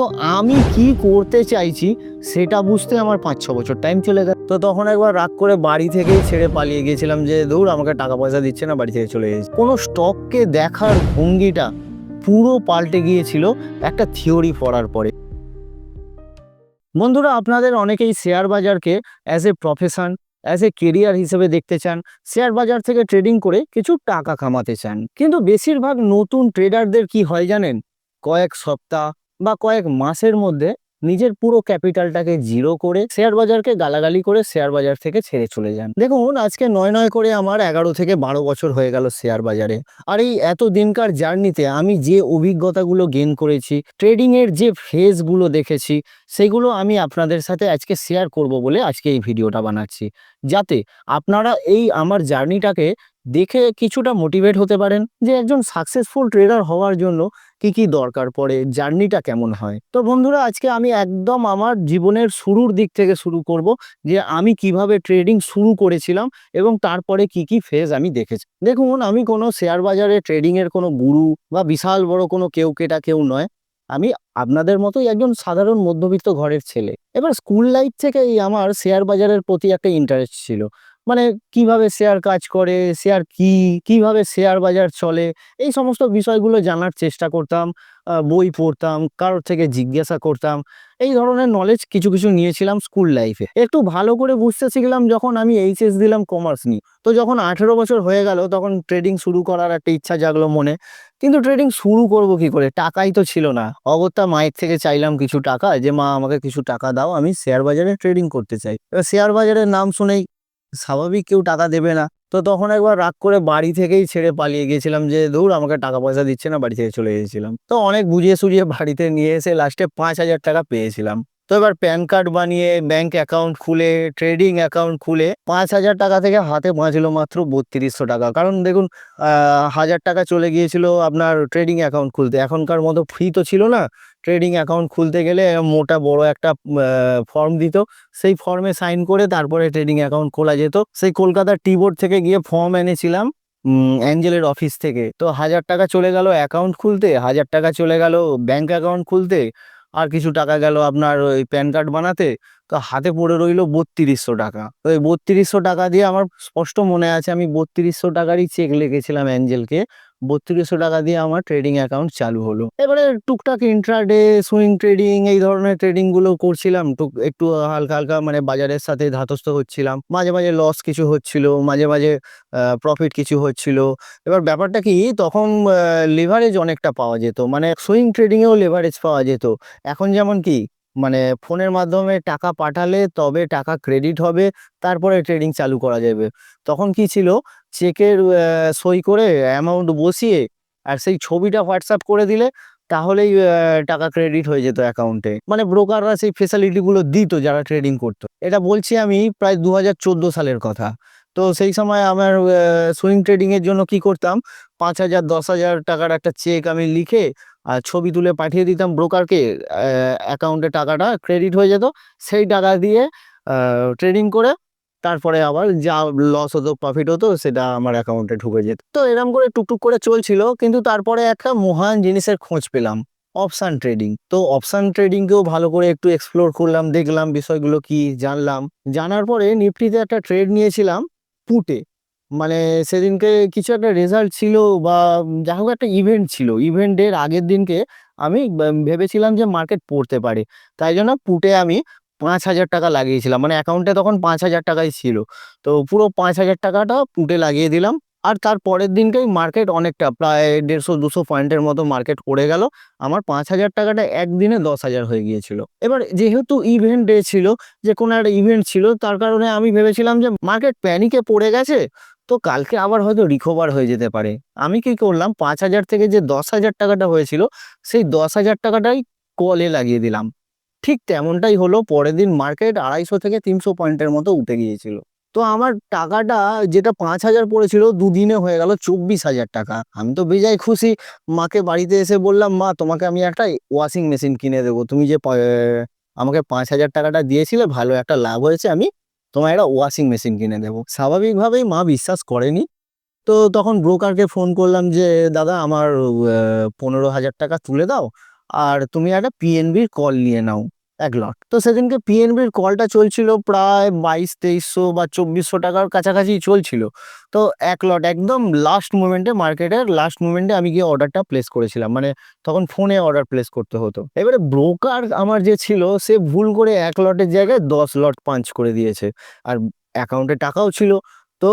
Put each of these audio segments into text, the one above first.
তো আমি কি করতে চাইছি সেটা বুঝতে আমার পাঁচ ছ বছর টাইম চলে গেল। তো তখন একবার রাগ করে বাড়ি থেকেই ছেড়ে পালিয়ে গিয়েছিলাম যে দৌড় আমাকে টাকা পয়সা দিচ্ছে না, বাড়ি থেকে চলে গেছি কোনো স্টককে দেখার ভঙ্গিটা পুরো পাল্টে গিয়েছিল একটা থিওরি পড়ার পরে। বন্ধুরা, আপনাদের অনেকেই শেয়ার বাজারকে as a profession as a career হিসেবে দেখতে চান। শেয়ার বাজার থেকে ট্রেডিং করে কিছু টাকা কামাতে চান। কিন্তু বেশিরভাগ নতুন ট্রেডারদের কি হয় জানেন? কয়েক সপ্তাহ বা কয়েক মাসের মধ্যে নিজের পুরো ক্যাপিটালটাকে জিরো করে শেয়ার বাজারকে গালাগালি করে শেয়ার বাজার থেকে ছেড়ে চলে যান। দেখুন, আজকে নয় নয় করে আমার এগারো থেকে বারো বছর হয়ে গেল শেয়ার বাজারে। আর এই এত দিনকার জার্নিতে আমি যে অভিজ্ঞতাগুলো গেন করেছি ট্রেডিংয়ের যে ফেজগুলো দেখেছি, সেগুলো আমি আপনাদের সাথে আজকে শেয়ার করব বলে আজকে এই ভিডিওটা বানাচ্ছি। যাতে আপনারা এই আমার জার্নিটাকে দেখে কিছুটা মোটিভেট হতে পারেন যে একজন সাকসেসফুল ট্রেডার হওয়ার জন্য কি কি দরকার পড়ে জার্নিটা কেমন হয়। তো বন্ধুরা, আজকে আমি একদম আমার জীবনের শুরুর দিক থেকে শুরু করব যে আমি কীভাবে ট্রেডিং শুরু করেছিলাম এবং তারপরে কি কি ফেজ আমি দেখেছি। দেখুন, আমি কোনো শেয়ার বাজারে ট্রেডিংয়ের কোনো গুরু বা বিশাল বড় কোনো কেউ কেটা কেউ নয়। আমি আপনাদের মতোই একজন সাধারণ মধ্যবিত্ত ঘরের ছেলে। এবার স্কুল লাইফ থেকেই আমার শেয়ার বাজারের প্রতি একটা ইন্টারেস্ট ছিল। মানে কীভাবে শেয়ার কাজ করে শেয়ার কি, কীভাবে শেয়ার বাজার চলে, এই সমস্ত বিষয়গুলো জানার চেষ্টা করতাম বই পড়তাম, কারোর থেকে জিজ্ঞাসা করতাম, এই ধরনের নলেজ কিছু কিছু নিয়েছিলাম স্কুল লাইফে একটু ভালো করে বুঝতে শিখলাম যখন আমি এইচএস দিলাম কমার্স নিয়ে। তো যখন আঠেরো বছর হয়ে গেল, তখন ট্রেডিং শুরু করার একটা ইচ্ছা জাগলো মনে। কিন্তু ট্রেডিং শুরু করব কি করে? টাকাই তো ছিল না। অগত্যা মায়ের থেকে চাইলাম কিছু টাকা, যে মা, আমাকে কিছু টাকা দাও, আমি শেয়ার বাজারে ট্রেডিং করতে চাই। এবার শেয়ার বাজারের নাম শুনেই স্বাভাবিক কেউ টাকা দেবে না। তো তখন একবার রাগ করে বাড়ি থেকেই ছেড়ে পালিয়ে গিয়েছিলাম যে দৌড় আমাকে টাকা পয়সা দিচ্ছে না, বাড়ি থেকে চলে গিয়েছিলাম তো অনেক বুঝিয়ে সুঝিয়ে বাড়িতে নিয়ে এসে লাস্টে পাঁচ হাজার টাকা পেয়েছিলাম। তো এবার প্যান কার্ড বানিয়ে ব্যাংক অ্যাকাউন্ট খুলে ট্রেডিং অ্যাকাউন্ট খুলে পাঁচ হাজার টাকা থেকে হাতে বাঁচলো মাত্র বত্রিশশো টাকা। কারণ দেখুন হাজার টাকা চলে গিয়েছিল আপনার ট্রেডিং অ্যাকাউন্ট খুলতে। এখনকার মতো ফ্রি তো ছিল না। ট্রেডিং অ্যাকাউন্ট খুলতে গেলে মোটা বড় একটা ফর্ম দিত। সেই ফর্মে সাইন করে তারপরে ট্রেডিং অ্যাকাউন্ট খোলা যেত। সেই কলকাতার টিবোর্ড থেকে গিয়ে ফর্ম এনেছিলাম অ্যাঞ্জেলের অফিস থেকে। তো হাজার টাকা চলে গেল অ্যাকাউন্ট খুলতে, হাজার টাকা চলে গেল ব্যাংক অ্যাকাউন্ট খুলতে, আর কিছু টাকা গেল আপনার ওই প্যান কার্ড বানাতে। তো হাতে পড়ে রইল বত্রিশশো টাকা। তো এই বত্রিশশো টাকা দিয়ে আমার স্পষ্ট মনে আছে, আমি বত্রিশশো টাকারই চেক লিখেছিলাম অ্যাঞ্জেলকে বত্রিশশো টাকা দিয়ে আমার ট্রেডিং অ্যাকাউন্ট চালু হলো। এবারে টুকটাক ইন্ট্রাডে সুইং ট্রেডিং এই ধরনের ট্রেডিংগুলো করছিলাম। টুক, একটু হালকা হালকা মানে বাজারের সাথে ধাতস্থ হচ্ছিলাম। মাঝে মাঝে লস কিছু হচ্ছিল, মাঝে মাঝে প্রফিট কিছু হচ্ছিল। এবার ব্যাপারটা কি, তখন লিভারেজ অনেকটা পাওয়া যেত। মানে সুইং ট্রেডিংয়েও লিভারেজ পাওয়া যেত। এখন যেমন কি মানে ফোনের মাধ্যমে টাকা পাঠালে তবে টাকা ক্রেডিট হবে, তারপরে ট্রেডিং চালু করা যাবে। তখন কি ছিল চেকের সই করে অ্যামাউন্ট বসিয়ে আর সেই ছবিটা হোয়াটসঅ্যাপ করে দিলে তাহলেই টাকা ক্রেডিট হয়ে যেত অ্যাকাউন্টে মানে ব্রোকাররা সেই ফেসিলিটিগুলো দিত যারা ট্রেডিং করতো। এটা বলছি আমি প্রায় দু হাজার চোদ্দ সালের কথা। তো সেই সময় আমার সুইং ট্রেডিং এর জন্য কি করতাম? পাঁচ হাজার দশ হাজার টাকার একটা চেক আমি লিখে আর ছবি তুলে পাঠিয়ে দিতাম ব্রোকারকে অ্যাকাউন্টে টাকাটা ক্রেডিট হয়ে যেত। সেই টাকা দিয়ে ট্রেডিং করে তারপরে আবার যা লস হতো প্রফিট হতো, সেটা আমার অ্যাকাউন্টে ঢুকে যেত। তো এরকম করে টুকটুক করে চলছিল, কিন্তু তারপরে একটা মহান জিনিসের খোঁজ পেলাম অপশান ট্রেডিং তো অপশান ট্রেডিংকেও ভালো করে একটু এক্সপ্লোর করলাম, দেখলাম বিষয়গুলো কি, জানলাম। জানার পরে নিফটিতে একটা ট্রেড নিয়েছিলাম পুটে মানে সেদিনকে কিছু একটা রেজাল্ট ছিল বা যা হোক একটা ইভেন্ট ছিল। ইভেন্টের আগের দিনকে আমি ভেবেছিলাম যে মার্কেট পড়তে পারে। তাই জন্য পুটে আমি পাঁচ হাজার টাকা লাগিয়েছিলাম। মানে অ্যাকাউন্টে তখন পাঁচ হাজার টাকাই ছিল। তো পুরো পাঁচ হাজার টাকাটা পুটে লাগিয়ে দিলাম। আর তার পরের দিনকেই মার্কেট অনেকটা, প্রায় দেড়শো, দুশো পয়েন্টের মতো মার্কেট পড়ে গেল। আমার পাঁচ হাজার টাকাটা একদিনে দশ হাজার হয়ে গিয়েছিল। এবার যেহেতু ইভেন্ট ডে ছিল, যে কোনো একটা ইভেন্ট ছিল, তার কারণে আমি ভেবেছিলাম যে মার্কেট প্যানিকে পড়ে গেছে, তো কালকে আবার হয়তো রিকভার হয়ে যেতে পারে। আমি কি করলাম, পাঁচ হাজার থেকে যে দশ হাজার টাকাটা হয়েছিল, সেই দশ হাজার টাকাটাই কলে লাগিয়ে দিলাম। ঠিক তেমনটাই হলো পরের দিন মার্কেট আড়াইশো থেকে তিনশো পয়েন্টের মতো উঠে গিয়েছিল। তো আমার টাকাটা যেটা পাঁচ হাজার পড়েছিল, দুদিনে হয়ে গেল চব্বিশ হাজার টাকা। আমি তো বেজায় খুশি। মাকে বাড়িতে এসে বললাম, মা, তোমাকে আমি একটা ওয়াশিং মেশিন কিনে দেবো। তুমি যে আমাকে পাঁচ হাজার টাকাটা দিয়েছিলে, ভালো একটা লাভ হয়েছে, আমি তোমায় একটা ওয়াশিং মেশিন কিনে দেবো। স্বাভাবিকভাবেই মা বিশ্বাস করেনি। তো তখন ব্রোকারকে ফোন করলাম যে, দাদা, আমার পনেরো হাজার টাকা তুলে দাও। আর তুমি একটা পিএনবির কল নিয়ে নাও, এক লট তো সেদিনকে পিএনবির কলটা চলছিল প্রায় বাইশ, তেইশশো বা চব্বিশশো টাকার কাছাকাছি চলছিল। তো এক লট একদম লাস্ট মোমেন্টে মার্কেটের লাস্ট মোমেন্টে আমি গিয়ে অর্ডারটা প্লেস করেছিলাম। মানে তখন ফোনে অর্ডার প্লেস করতে হতো। এবারে ব্রোকার আমার যে ছিল, সে ভুল করে এক লটের জায়গায় দশ লট পাঞ্চ করে দিয়েছে। আর অ্যাকাউন্টে টাকাও ছিল। তো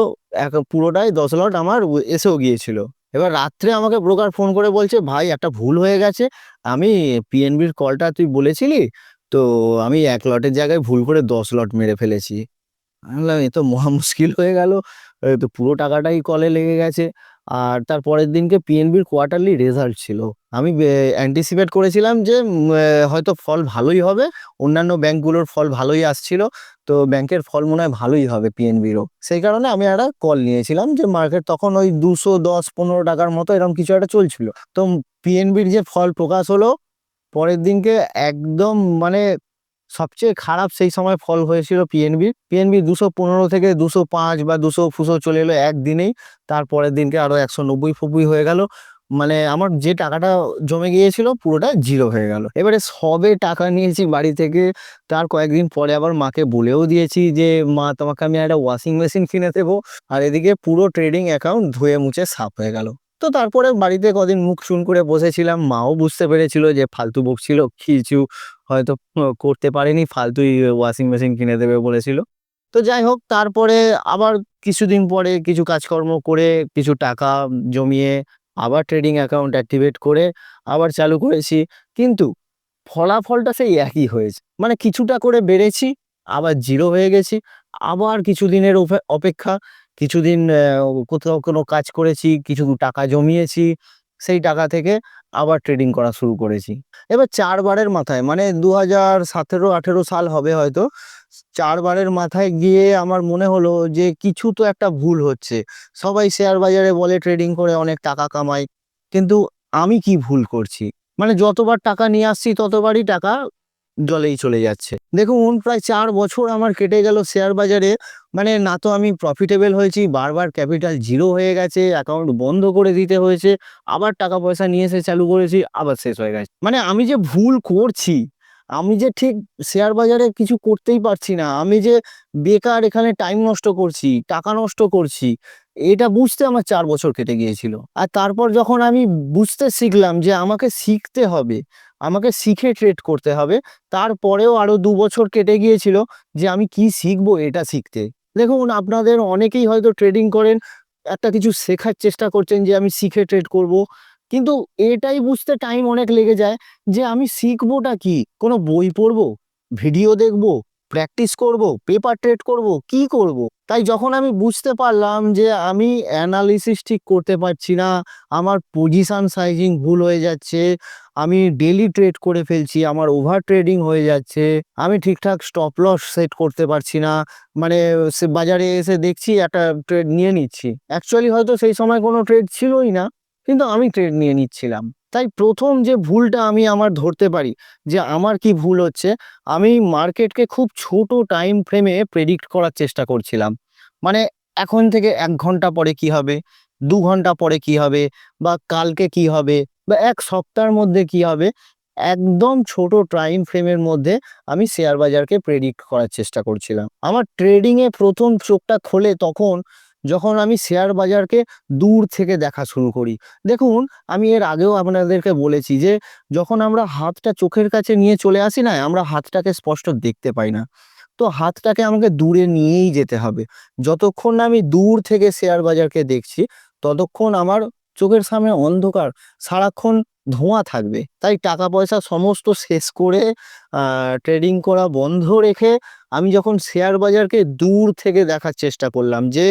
পুরোটাই দশ লট আমার এসেও গিয়েছিল। এবার রাত্রে আমাকে ব্রোকার ফোন করে বলছে, ভাই, একটা ভুল হয়ে গেছে। আমি পিএনবির কলটা তুই বলেছিলি? তো আমি এক লটের জায়গায় ভুল করে দশ লট মেরে ফেলেছি। আমি বললাম, এ তো মহা মুশকিল হয়ে গেল। তো পুরো টাকাটাই কলে লেগে গেছে। আর তার পরের দিনকে পিএনবির কোয়ার্টারলি রেজাল্ট ছিল। আমি অ্যান্টিসিপেট করেছিলাম যে হয়তো ফল ভালোই হবে। অন্যান্য ব্যাংকগুলোর ফল ভালোই আসছিল। তো ব্যাংকের ফল মনে হয় ভালোই হবে পিএনবিরও সেই কারণে আমি একটা কল নিয়েছিলাম যে মার্কেট তখন ওই দুশো দশ পনেরো টাকার মতো এরকম কিছু একটা চলছিল। তো পিএনবির যে ফল প্রকাশ হলো, পরের দিনকে একদম মানে সবচেয়ে খারাপ সেই সময় ফল হয়েছিল পিএনবির পিএনবি দুশো পনেরো থেকে দুশো পাঁচ বা দুশো ফুসো চলে এলো একদিনেই। তারপরের দিনকে আরও একশো নব্বই ফব্বই হয়ে গেল। মানে আমার যে টাকাটা জমে গিয়েছিল পুরোটা জিরো হয়ে গেল। এবারে সবে টাকা নিয়েছি বাড়ি থেকে, তার কয়েকদিন পরে আবার মাকে বলেও দিয়েছি যে, মা, তোমাকে আমি একটা ওয়াশিং মেশিন কিনে দেবো। আর এদিকে পুরো ট্রেডিং অ্যাকাউন্ট ধুয়ে মুছে সাফ হয়ে গেল। তো তারপরে বাড়িতে কদিন মুখ চুন করে বসেছিলাম, মাও বুঝতে পেরেছিল যে ফালতু বকছিল, কিছু হয়তো করতে পারেনি, ফালতুই ওয়াশিং মেশিন কিনে দেবে বলেছিল। তো যাই হোক, তারপরে আবার কিছুদিন পরে কিছু কাজকর্ম করে কিছু টাকা জমিয়ে আবার ট্রেডিং অ্যাকাউন্ট অ্যাক্টিভেট করে আবার চালু করেছি। কিন্তু ফলাফলটা সেই একই হয়েছে। মানে কিছুটা করে বেড়েছি, আবার জিরো হয়ে গেছি, আবার কিছুদিনের অপেক্ষা। কিছুদিন কোথাও কোনো কাজ করেছি, কিছু টাকা জমিয়েছি, সেই টাকা থেকে আবার ট্রেডিং করা শুরু করেছি। এবার চারবারের মাথায় মানে দু হাজার সতেরো আঠেরো সাল হবে হয়তো চারবারের মাথায় গিয়ে আমার মনে হলো যে কিছু তো একটা ভুল হচ্ছে। সবাই শেয়ার বাজারে বলে ট্রেডিং করে অনেক টাকা কামায়। কিন্তু আমি কি ভুল করছি? মানে যতবার টাকা নিয়ে আসছি ততবারই টাকা জলেই চলে যাচ্ছে। দেখুন, প্রায় চার বছর আমার কেটে গেল শেয়ার বাজারে। মানে না তো আমি প্রফিটেবল হয়েছি, বারবার ক্যাপিটাল জিরো হয়ে গেছে অ্যাকাউন্ট বন্ধ করে দিতে হয়েছে, আবার টাকা পয়সা নিয়ে এসে চালু করেছি, আবার শেষ হয়ে গেছে। মানে আমি যে ভুল করছি আমি যে ঠিক শেয়ার বাজারে কিছু করতেই পারছি না, আমি যে বেকার এখানে টাইম নষ্ট করছি, টাকা নষ্ট করছি, এটা বুঝতে আমার চার বছর কেটে গিয়েছিল। আর তারপর যখন আমি বুঝতে শিখলাম যে আমাকে শিখতে হবে, আমাকে শিখে ট্রেড করতে হবে, তারপরেও আরও দু বছর কেটে গিয়েছিল যে আমি কি শিখব এটা শিখতে। দেখুন, আপনাদের অনেকেই হয়তো ট্রেডিং করেন, একটা কিছু শেখার চেষ্টা করছেন যে আমি শিখে ট্রেড করব কিন্তু এটাই বুঝতে টাইম অনেক লেগে যায় যে আমি শিখবোটা কি? কোনো বই পড়ব? ভিডিও দেখব? প্র্যাকটিস করব? পেপার ট্রেড করব? কি করব? তাই যখন আমি বুঝতে পারলাম যে আমি অ্যানালিসিস ঠিক করতে পারছি না, আমার পজিশান সাইজিং ভুল হয়ে যাচ্ছে, আমি ডেলি ট্রেড করে ফেলছি, আমার ওভার ট্রেডিং হয়ে যাচ্ছে, আমি ঠিকঠাক স্টপ লস সেট করতে পারছি না মানে বাজারে এসে দেখছি একটা ট্রেড নিয়ে নিচ্ছি। অ্যাকচুয়ালি হয়তো সেই সময় কোনো ট্রেড ছিলই না। কিন্তু আমি ট্রেড নিয়ে নিচ্ছিলাম। তাই প্রথম যে ভুলটা আমি আমার ধরতে পারি, যে আমার কি ভুল হচ্ছে, আমি মার্কেটকে খুব ছোট টাইম ফ্রেমে প্রেডিক্ট করার চেষ্টা করছিলাম। মানে এখন থেকে এক ঘণ্টা পরে কি হবে, দু ঘণ্টা পরে কি হবে, বা কালকে কি হবে, বা এক সপ্তাহের মধ্যে কি হবে, একদম ছোট টাইম ফ্রেমের মধ্যে আমি শেয়ার বাজারকে প্রেডিক্ট করার চেষ্টা করছিলাম। আমার ট্রেডিংয়ে প্রথম চোখটা খোলে তখন যখন আমি শেয়ার বাজারকে দূর থেকে দেখা শুরু করি। দেখুন, আমি এর আগেও আপনাদেরকে বলেছি যে, যখন আমরা হাতটা চোখের কাছে নিয়ে চলে আসি না, আমরা হাতটাকে স্পষ্ট দেখতে পাই না। তো হাতটাকে আমাকে দূরে নিয়েই যেতে হবে। যতক্ষণ না আমি দূর থেকে শেয়ার বাজারকে দেখছি, ততক্ষণ আমার চোখের সামনে অন্ধকার, সারাক্ষণ ধোঁয়া থাকবে। তাই টাকা পয়সা সমস্ত শেষ করে ট্রেডিং করা বন্ধ রেখে আমি যখন শেয়ার বাজারকে দূর থেকে দেখার চেষ্টা করলাম যে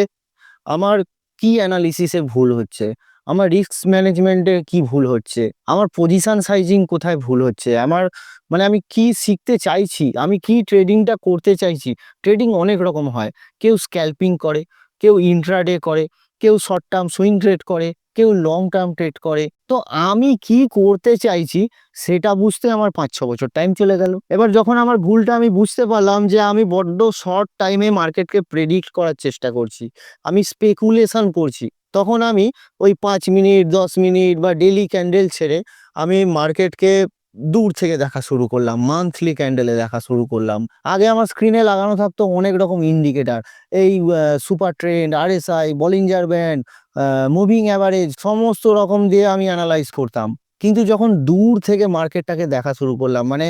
আমার কি অ্যানালিসিসে ভুল হচ্ছে? আমার রিস্ক ম্যানেজমেন্টে কি ভুল হচ্ছে? আমার পজিশন সাইজিং কোথায় ভুল হচ্ছে? আমার মানে আমি কি শিখতে চাইছি? আমি কি ট্রেডিংটা করতে চাইছি? ট্রেডিং অনেক রকম হয়। কেউ স্ক্যাল্পিং করে, কেউ ইন্ট্রাডে করে, কেউ শর্ট টার্ম সুইং ট্রেড করে কেউ লং টার্ম ট্রেড করে। তো আমি কি করতে চাইছি সেটা বুঝতে আমার পাঁচ ছ বছর টাইম চলে গেল। এবার যখন আমার ভুলটা আমি বুঝতে পারলাম যে আমি বড্ড শর্ট টাইমে মার্কেটকে প্রেডিক্ট করার চেষ্টা করছি, আমি স্পেকুলেশন করছি, তখন আমি ওই পাঁচ মিনিট দশ মিনিট বা ডেলি ক্যান্ডেল ছেড়ে আমি মার্কেটকে দূর থেকে দেখা শুরু করলাম মান্থলি ক্যান্ডেলে দেখা শুরু করলাম। আগে আমার স্ক্রিনে লাগানো থাকতো অনেক রকম ইন্ডিকেটার এই super trend RSI Bollinger band moving average সমস্ত রকম দিয়ে আমি অ্যানালাইজ করতাম। কিন্তু যখন দূর থেকে মার্কেটটাকে দেখা শুরু করলাম মানে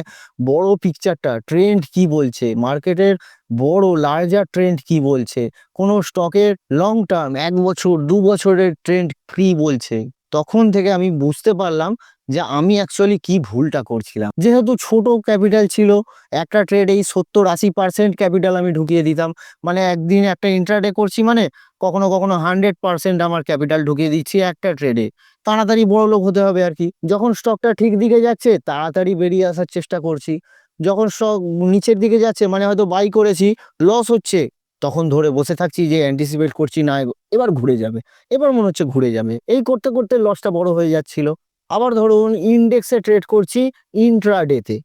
বড় পিকচারটা ট্রেন্ড কি বলছে? মার্কেটের বড় লার্জার ট্রেন্ড কি বলছে? কোনো স্টকের লং টার্ম এক বছর, দু বছরের ট্রেন্ড কি বলছে? তখন থেকে আমি বুঝতে পারলাম যে আমি অ্যাকচুয়ালি কি ভুলটা করছিলাম। যেহেতু ছোট ক্যাপিটাল ছিল, একটা ট্রেড এই সত্তর আশি পার্সেন্ট ক্যাপিটাল আমি ঢুকিয়ে দিতাম। মানে একদিন একটা ইন্ট্রাডে করছি মানে কখনো কখনো হান্ড্রেড পার্সেন্ট আমার ক্যাপিটাল ঢুকিয়ে দিচ্ছি একটা ট্রেডে তাড়াতাড়ি বড় লোক হতে হবে আর কি। যখন স্টকটা ঠিক দিকে যাচ্ছে, তাড়াতাড়ি বেরিয়ে আসার চেষ্টা করছি। যখন স্টক নিচের দিকে যাচ্ছে মানে হয়তো বাই করেছি লস হচ্ছে, তখন ধরে বসে থাকছি যে অ্যান্টিসিপেট করছি না, এবার ঘুরে যাবে। এবার মনে হচ্ছে ঘুরে যাবে। এই করতে করতে লসটা বড় হয়ে যাচ্ছিল। আবার ধরুন ইন্ডেক্সে ট্রেড করছি ইন্ট্রাডেতে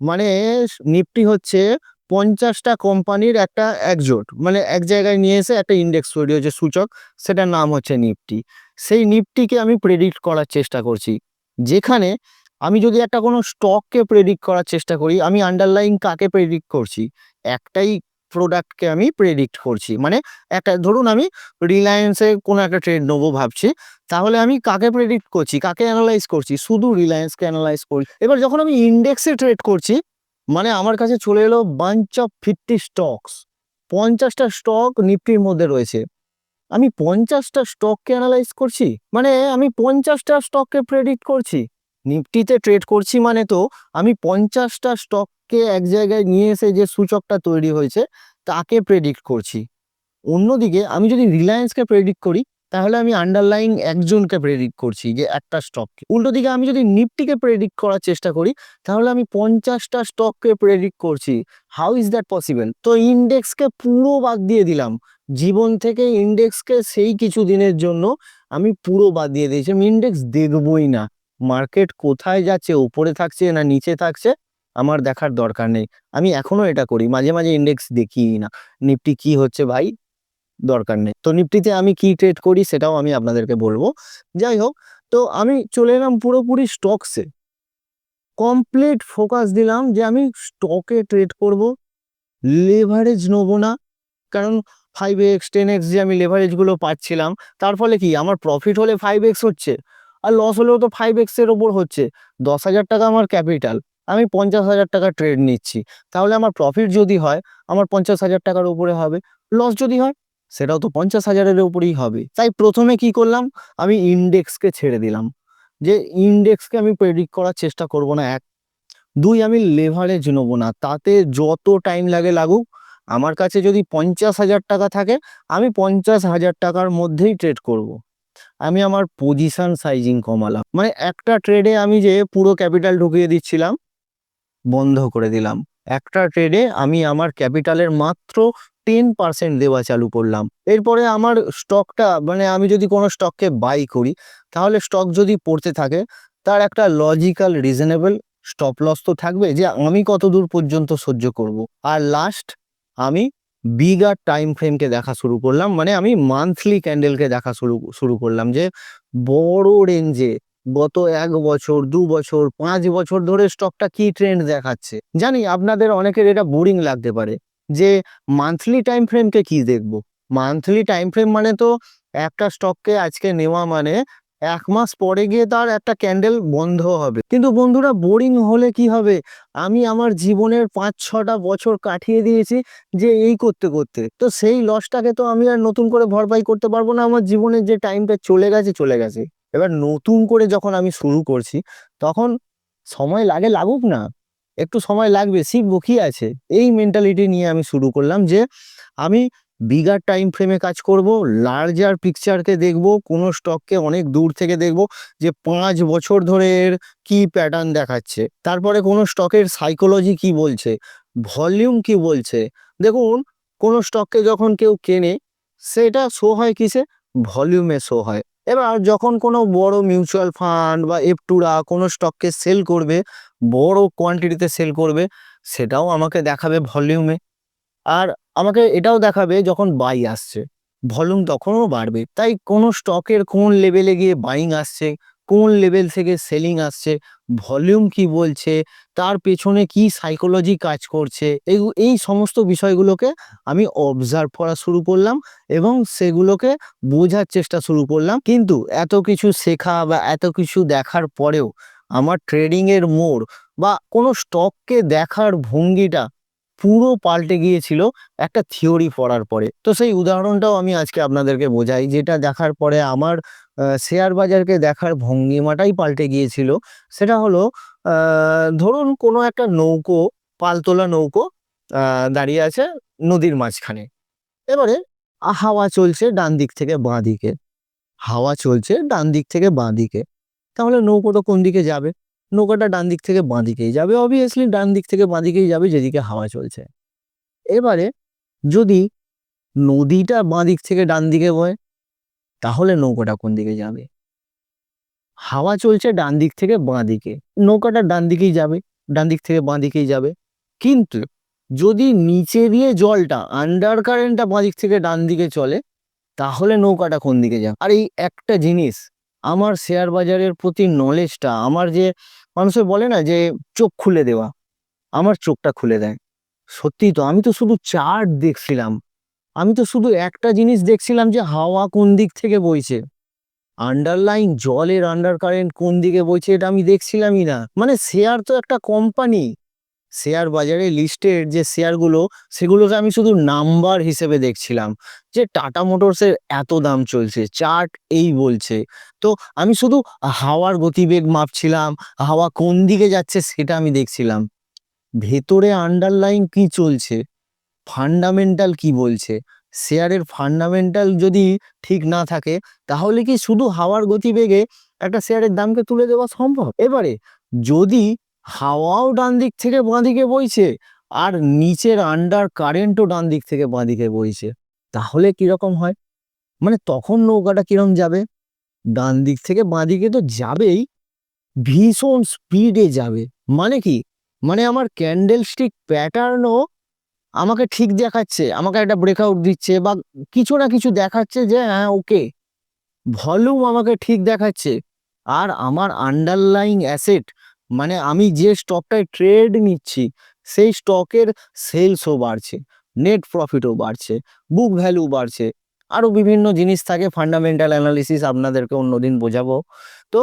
মানে নিফটি হচ্ছে পঞ্চাশটা কোম্পানির একটা একজোট। মানে এক জায়গায় নিয়ে এসে একটা ইন্ডেক্স তৈরি হচ্ছে সূচক, সেটার নাম হচ্ছে নিফটি সেই নিফটিকে আমি প্রেডিক্ট করার চেষ্টা করছি। যেখানে আমি যদি একটা কোনো স্টককে প্রেডিক্ট করার চেষ্টা করি, আমি আন্ডারলাইন কাকে প্রেডিক্ট করছি? একটাই প্রোডাক্টকে আমি প্রেডিক্ট করছি। মানে একটা, ধরুন আমি রিলায়েন্সে কোনো একটা ট্রেড নেব ভাবছি, তাহলে আমি কাকে প্রেডিক্ট করছি? কাকে অ্যানালাইজ করছি? শুধু রিলায়েন্সকে অ্যানালাইজ করি। এবার যখন আমি ইন্ডেক্সে ট্রেড করছি মানে আমার কাছে চলে এলো বাঞ্চ অফ ফিফটি স্টকস পঞ্চাশটা স্টক নিফটির মধ্যে রয়েছে। আমি পঞ্চাশটা স্টককে অ্যানালাইজ করছি? মানে আমি পঞ্চাশটা স্টককে প্রেডিক্ট করছি? নিফটিতে ট্রেড করছি মানে তো আমি পঞ্চাশটা স্টককে এক জায়গায় নিয়ে এসে যে সূচকটা তৈরি হয়েছে, তাকে প্রেডিক্ট করছি। অন্যদিকে আমি যদি রিলায়েন্সকে প্রেডিক্ট করি, তাহলে আমি আন্ডারলাইং একজনকে প্রেডিক্ট করছি যে একটা স্টককে উল্টো দিকে আমি যদি নিফটিকে প্রেডিক্ট করার চেষ্টা করি, তাহলে আমি পঞ্চাশটা স্টককে প্রেডিক্ট করছি। হাউ ইজ দ্যাট পসিবল তো ইন্ডেক্সকে পুরো বাদ দিয়ে দিলাম। জীবন থেকে ইন্ডেক্সকে সেই কিছু দিনের জন্য আমি পুরো বাদ দিয়ে দিয়েছি। আমি ইন্ডেক্স দেখবই না। মার্কেট কোথায় যাচ্ছে, উপরে থাকছে না নিচে থাকছে, আমার দেখার দরকার নেই। আমি এখনও এটা করি, মাঝে মাঝে ইন্ডেক্স দেখি না। নিফটি কি হচ্ছে ভাই? দরকার নেই। তো নিফটিতে আমি কি ট্রেড করি সেটাও আমি আপনাদেরকে বলব। যাই হোক, তো আমি চলে এলাম পুরোপুরি স্টকসে কমপ্লিট ফোকাস দিলাম যে আমি স্টকে ট্রেড করব। লেভারেজ নেব না। কারণ ফাইভ এক্স টেন এক্স যে আমি লেভারেজগুলো পাচ্ছিলাম, তার ফলে কি? আমার প্রফিট হলে ফাইভ এক্স হচ্ছে। আর লস হলেও তো ফাইভ এক্সের ওপর হচ্ছে। দশ হাজার টাকা আমার ক্যাপিটাল আমি পঞ্চাশ হাজার টাকা ট্রেড নিচ্ছি। তাহলে আমার প্রফিট যদি হয়, আমার পঞ্চাশ হাজার টাকার উপরে হবে। লস যদি হয়, সেটাও তো পঞ্চাশ হাজারের উপরেই হবে। তাই প্রথমে কি করলাম, আমি ইন্ডেক্সকে ছেড়ে দিলাম। যে ইন্ডেক্সকে আমি প্রেডিক্ট করার চেষ্টা করব না, এক। দুই, আমি লেভারেজ নেব না। তাতে যত টাইম লাগে লাগুক, আমার কাছে যদি পঞ্চাশ হাজার টাকা থাকে, আমি পঞ্চাশ হাজার টাকার মধ্যেই ট্রেড করব। আমি আমার পজিশন সাইজিং কমালাম। মানে একটা ট্রেডে আমি যে পুরো ক্যাপিটাল ঢুকিয়ে দিচ্ছিলাম, বন্ধ করে দিলাম। একটা ট্রেডে আমি আমার ক্যাপিটালের মাত্র টেন পার্সেন্ট দেওয়া চালু করলাম। এরপরে আমার স্টকটা মানে আমি যদি কোনো স্টককে বাই করি, তাহলে স্টক যদি পড়তে থাকে, তার একটা লজিক্যাল রিজনেবল স্টপ লস তো থাকবে যে আমি কত দূর পর্যন্ত সহ্য করব। আর লাস্ট আমি বিগার টাইম ফ্রেমকে দেখা শুরু করলাম। মানে আমি মান্থলি ক্যান্ডেলকে দেখা শুরু শুরু করলাম যে বড় রেঞ্জে গত এক বছর, দু বছর, পাঁচ বছর ধরে স্টকটা কি ট্রেন্ড দেখাচ্ছে? জানি আপনাদের অনেকের এটা বোরিং লাগতে পারে যে মান্থলি টাইম ফ্রেমকে কি দেখব? মান্থলি টাইম ফ্রেম মানে তো একটা স্টককে আজকে নেওয়া মানে এক মাস পরে গিয়ে তার একটা ক্যান্ডেল বন্ধ হবে। কিন্তু বন্ধুরা, বোরিং হলে কি হবে? আমি আমার জীবনের পাঁচ, ছটা বছর কাটিয়ে দিয়েছি যে এই করতে করতে। তো সেই লসটাকে তো আমি আর নতুন করে ভরপাই করতে পারব না। আমার জীবনের যে টাইমটা চলে গেছে চলে গেছে। এবার নতুন করে যখন আমি শুরু করছি, তখন সময় লাগে লাগুক না। একটু সময় লাগবে, শিখব কি আছে? এই মেন্টালিটি নিয়ে আমি শুরু করলাম যে আমি বিগার টাইম ফ্রেমে কাজ করব লার্জার পিকচারকে দেখব, কোনো স্টককে অনেক দূর থেকে দেখব যে পাঁচ বছর ধরে এর কি প্যাটার্ন দেখাচ্ছে। তারপরে কোনো স্টকের সাইকোলজি কি বলছে ভলিউম কি বলছে। দেখুন, কোনো স্টককে যখন কেউ কেনে, সেটা শো হয় কিসে? ভলিউমে শো হয়। এবার যখন কোনো বড় মিউচুয়াল ফান্ড বা এফটুরা কোনো স্টককে সেল করবে, বড় কোয়ান্টিটিতে সেল করবে, সেটাও আমাকে দেখাবে ভলিউমে আর আমাকে এটাও দেখাবে যখন বাই আসছে। ভলিউম তখনও বাড়বে। তাই কোনো স্টকের কোন লেভেলে গিয়ে বাইং আসছে, কোন লেভেল থেকে সেলিং আসছে ভলিউম কি বলছে, তার পেছনে কি সাইকোলজি কাজ করছে এই এই সমস্ত বিষয়গুলোকে আমি অবজার্ভ করা শুরু করলাম এবং সেগুলোকে বোঝার চেষ্টা শুরু করলাম। কিন্তু এত কিছু শেখা বা এত কিছু দেখার পরেও আমার ট্রেডিং এর মোড় বা কোনো স্টককে দেখার ভঙ্গিটা পুরো পাল্টে গিয়েছিল একটা থিওরি পড়ার পরে। তো সেই উদাহরণটাও আমি আজকে আপনাদেরকে বোঝাই, যেটা দেখার পরে আমার শেয়ার বাজারকে দেখার ভঙ্গিমাটাই পাল্টে গিয়েছিল। সেটা হলো ধরুন কোনো একটা নৌকো, পালতোলা নৌকো দাঁড়িয়ে আছে নদীর মাঝখানে। এবারে হাওয়া চলছে ডান দিক থেকে বাঁ দিকে। হাওয়া চলছে ডান দিক থেকে বাঁ দিকে। তাহলে নৌকোটা কোন দিকে যাবে? নৌকাটা ডান দিক থেকে বাঁ দিকেই যাবে অবভিয়াসলি ডান দিক থেকে বাঁ দিকেই যাবে, যেদিকে হাওয়া চলছে। এবারে যদি নদীটা বাঁ দিক থেকে ডান দিকে বয়, তাহলে নৌকাটা কোন দিকে যাবে? হাওয়া চলছে ডান দিক থেকে বাঁ দিকে, নৌকাটা ডান দিকেই যাবে, ডান দিক থেকে বাঁ দিকেই যাবে। কিন্তু যদি নিচে দিয়ে জলটা আন্ডার কারেন্টটা বাঁ দিক থেকে ডান দিকে চলে, তাহলে নৌকাটা কোন দিকে যাবে? আর এই একটা জিনিস, আমার শেয়ার বাজারের প্রতি নলেজটা আমার যে মানুষে বলে না যে, চোখ খুলে দেওয়া। আমার চোখটা খুলে দেয়। সত্যি তো, আমি তো শুধু চার্ট দেখছিলাম। আমি তো শুধু একটা জিনিস দেখছিলাম যে, হাওয়া কোন দিক থেকে বইছে। আন্ডারলাইন জলের আন্ডার কারেন্ট কোন দিকে বইছে, এটা আমি দেখছিলামই না। মানে শেয়ার তো একটা কোম্পানি। শেয়ার বাজারে লিস্টেড যে শেয়ারগুলো, সেগুলোকে আমি শুধু নাম্বার হিসেবে দেখছিলাম। যে টাটা মোটরসের এত দাম চলছে চার্ট এই বলছে। তো আমি শুধু হাওয়ার গতিবেগ মাপছিলাম, হাওয়া কোন দিকে যাচ্ছে সেটা আমি দেখছিলাম। ভেতরে আন্ডারলাইন কি চলছে? ফান্ডামেন্টাল কি বলছে? শেয়ারের ফান্ডামেন্টাল যদি ঠিক না থাকে, তাহলে কি শুধু হাওয়ার গতিবেগে একটা শেয়ারের দামকে তুলে দেওয়া সম্ভব? এবারে যদি হাওয়াও ডান দিক থেকে বাঁ দিকে বইছে, আর নিচের আন্ডার কারেন্টও ডান দিক থেকে বাঁ দিকে বইছে। তাহলে কীরকম হয়? মানে তখন নৌকাটা কিরম যাবে? ডান দিক থেকে বাঁ দিকে তো যাবেই, ভীষণ স্পিডে যাবে। মানে কি? মানে আমার ক্যান্ডেল স্টিক প্যাটার্নও আমাকে ঠিক দেখাচ্ছে, আমাকে একটা ব্রেকআউট দিচ্ছে বা কিছু না কিছু দেখাচ্ছে যে হ্যাঁ ওকে ভলিউম আমাকে ঠিক দেখাচ্ছে। আর আমার আন্ডারলাইং অ্যাসেট মানে আমি যে স্টকটায় ট্রেড নিচ্ছি, সেই স্টকের সেলসও বাড়ছে নেট প্রফিটও বাড়ছে বুক ভ্যালু বাড়ছে। আরও বিভিন্ন জিনিস থাকে ফান্ডামেন্টাল অ্যানালিসিস আপনাদেরকে অন্যদিন বোঝাবো। তো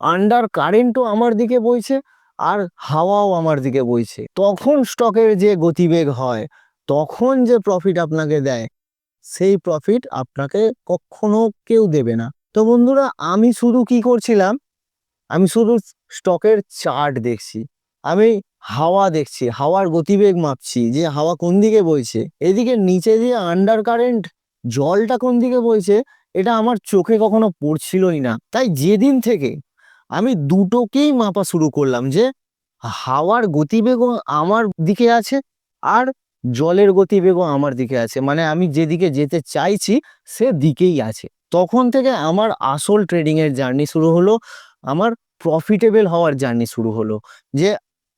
আন্ডার কারেন্টও আমার দিকে বইছে, আর হাওয়াও আমার দিকে বইছে। তখন স্টকের যে গতিবেগ হয়, তখন যে প্রফিট আপনাকে দেয়, সেই প্রফিট আপনাকে কখনো কেউ দেবে না। তো বন্ধুরা, আমি শুধু কি করছিলাম আমি শুধু স্টকের চার্ট দেখছি। আমি হাওয়া দেখছি, হাওয়ার গতিবেগ মাপছি যে হাওয়া কোন দিকে বইছে। এদিকে নিচে দিয়ে আন্ডার কারেন্ট জলটা কোন দিকে বইছে, এটা আমার চোখে কখনো পড়ছিলই না। তাই যেদিন থেকে আমি দুটোকেই মাপা শুরু করলাম যে হাওয়ার গতিবেগও আমার দিকে আছে আর জলের গতিবেগও আমার দিকে আছে। মানে আমি যেদিকে যেতে চাইছি সে দিকেই আছে। তখন থেকে আমার আসল ট্রেডিং এর জার্নি শুরু হলো। আমার প্রফিটেবল হওয়ার জার্নি শুরু হলো। যে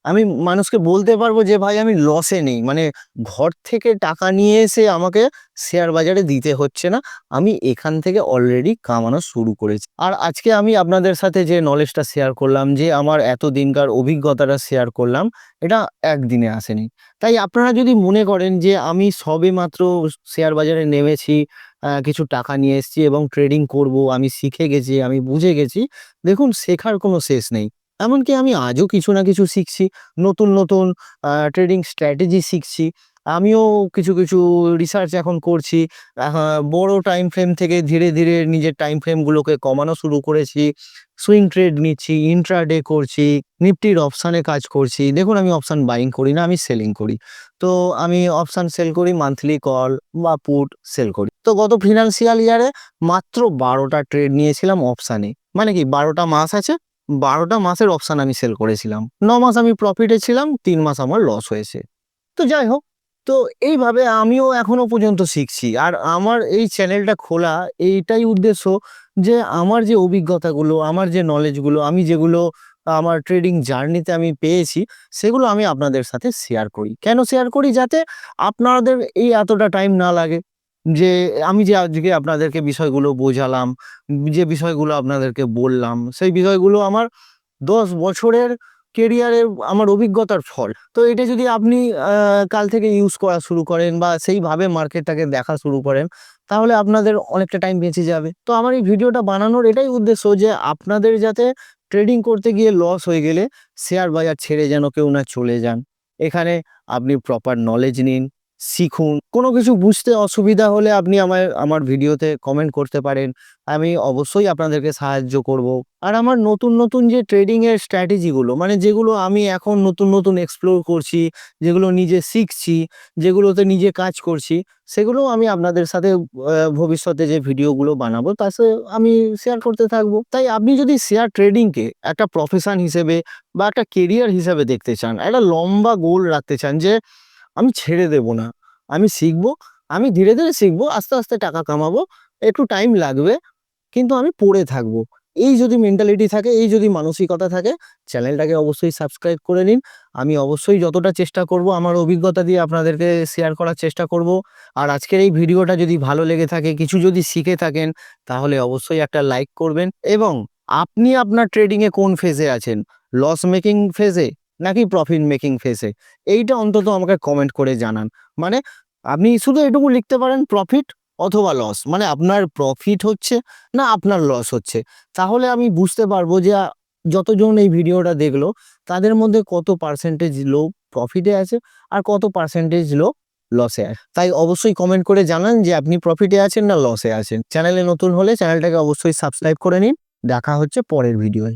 আমি মানুষকে বলতে পারব যে, ভাই, আমি লসে নেই। মানে ঘর থেকে টাকা নিয়ে এসে আমাকে শেয়ার বাজারে দিতে হচ্ছে না। আমি এখান থেকে অলরেডি কামানো শুরু করেছি। আর আজকে আমি আপনাদের সাথে যে নলেজটা শেয়ার করলাম, যে আমার এত দিনকার অভিজ্ঞতাটা শেয়ার করলাম, এটা একদিনে আসেনি। তাই আপনারা যদি মনে করেন যে, আমি সবে মাত্র শেয়ার বাজারে নেমেছি কিছু টাকা নিয়ে এসেছি এবং ট্রেডিং করব, আমি শিখে গেছি, আমি বুঝে গেছি। দেখুন, শেখার কোনো শেষ নেই। এমনকি আমি আজও কিছু না কিছু শিখছি, নতুন নতুন ট্রেডিং স্ট্র্যাটেজি শিখছি। আমিও কিছু কিছু রিসার্চ এখন করছি। বড় টাইম ফ্রেম থেকে ধীরে ধীরে নিজের টাইম ফ্রেমগুলোকে কমানো শুরু করেছি। সুইং ট্রেড নিচ্ছি ইন্ট্রাডে করছি নিফটির অপশানে কাজ করছি। দেখুন, আমি অপশান বাইং করি না, আমি সেলিং করি। তো, আমি অপশান সেল করি মান্থলি কল বা পুট সেল করি। তো গত ফিনান্সিয়াল ইয়ারে মাত্র বারোটা ট্রেড নিয়েছিলাম অপশানে মানে কি, বারোটা মাস আছে, বারোটা মাসের অপশান আমি সেল করেছিলাম। ন মাস আমি প্রফিটে ছিলাম, তিন মাস আমার লস হয়েছে। তো যাই হোক, তো এইভাবে আমিও এখনও পর্যন্ত শিখছি। আর আমার এই চ্যানেলটা খোলা, এইটাই উদ্দেশ্য যে আমার যে অভিজ্ঞতাগুলো, আমার যে নলেজগুলো আমি যেগুলো আমার ট্রেডিং জার্নিতে আমি পেয়েছি, সেগুলো আমি আপনাদের সাথে শেয়ার করি। কেন শেয়ার করি? যাতে আপনাদের এই এতটা টাইম না লাগে। যে আমি যে আজকে আপনাদেরকে বিষয়গুলো বোঝালাম, যে বিষয়গুলো আপনাদেরকে বললাম, সেই বিষয়গুলো আমার দশ বছরের কেরিয়ারের আমার অভিজ্ঞতার ফল। তো এটা যদি আপনি কাল থেকে ইউজ করা শুরু করেন বা সেইভাবে মার্কেটটাকে দেখা শুরু করেন, তাহলে আপনাদের অনেকটা টাইম বেঁচে যাবে। তো আমার এই ভিডিওটা বানানোর এটাই উদ্দেশ্য যে আপনাদের যাতে ট্রেডিং করতে গিয়ে লস হয়ে গেলে শেয়ার বাজার ছেড়ে যেন কেউ না চলে যান। এখানে আপনি প্রপার নলেজ নিন শিখুন। কোনো কিছু বুঝতে অসুবিধা হলে আপনি আমার আমার ভিডিওতে কমেন্ট করতে পারেন। আমি অবশ্যই আপনাদেরকে সাহায্য করব। আর আমার নতুন নতুন যে ট্রেডিংয়ের স্ট্র্যাটেজিগুলো মানে যেগুলো আমি এখন নতুন নতুন এক্সপ্লোর করছি, যেগুলো নিজে শিখছি, যেগুলোতে নিজে কাজ করছি সেগুলো আমি আপনাদের সাথে ভবিষ্যতে যে ভিডিওগুলো বানাবো, তার সাথে আমি শেয়ার করতে থাকব। তাই আপনি যদি শেয়ার ট্রেডিংকে একটা প্রফেশন হিসেবে বা একটা কেরিয়ার হিসেবে দেখতে চান, একটা লম্বা গোল রাখতে চান যে আমি ছেড়ে দেব না। আমি শিখব, আমি ধীরে ধীরে শিখব, আস্তে আস্তে টাকা কামাবো, একটু টাইম লাগবে, কিন্তু আমি পড়ে থাকব। এই যদি মেন্টালিটি থাকে, এই যদি মানসিকতা থাকে চ্যানেলটাকে অবশ্যই সাবস্ক্রাইব করে নিন। আমি অবশ্যই যতটা চেষ্টা করব, আমার অভিজ্ঞতা দিয়ে আপনাদেরকে শেয়ার করার চেষ্টা করব। আর আজকের এই ভিডিওটা যদি ভালো লেগে থাকে, কিছু যদি শিখে থাকেন, তাহলে অবশ্যই একটা লাইক করবেন। এবং আপনি আপনার ট্রেডিংয়ে কোন ফেজে আছেন? লস মেকিং ফেজে নাকি প্রফিট মেকিং ফেসে এইটা অন্তত আমাকে কমেন্ট করে জানান। মানে আপনি শুধু এটুকু লিখতে পারেন প্রফিট অথবা লস মানে আপনার প্রফিট হচ্ছে না আপনার লস হচ্ছে। তাহলে আমি বুঝতে পারব যে যতজন এই ভিডিওটা দেখল, তাদের মধ্যে কত পার্সেন্টেজ লোক প্রফিটে আছে আর কত পার্সেন্টেজ লোক লসে আছে। তাই অবশ্যই কমেন্ট করে জানান যে আপনি প্রফিটে আছেন না লসে আছেন। চ্যানেলে নতুন হলে চ্যানেলটাকে অবশ্যই সাবস্ক্রাইব করে নিন। দেখা হচ্ছে পরের ভিডিওয়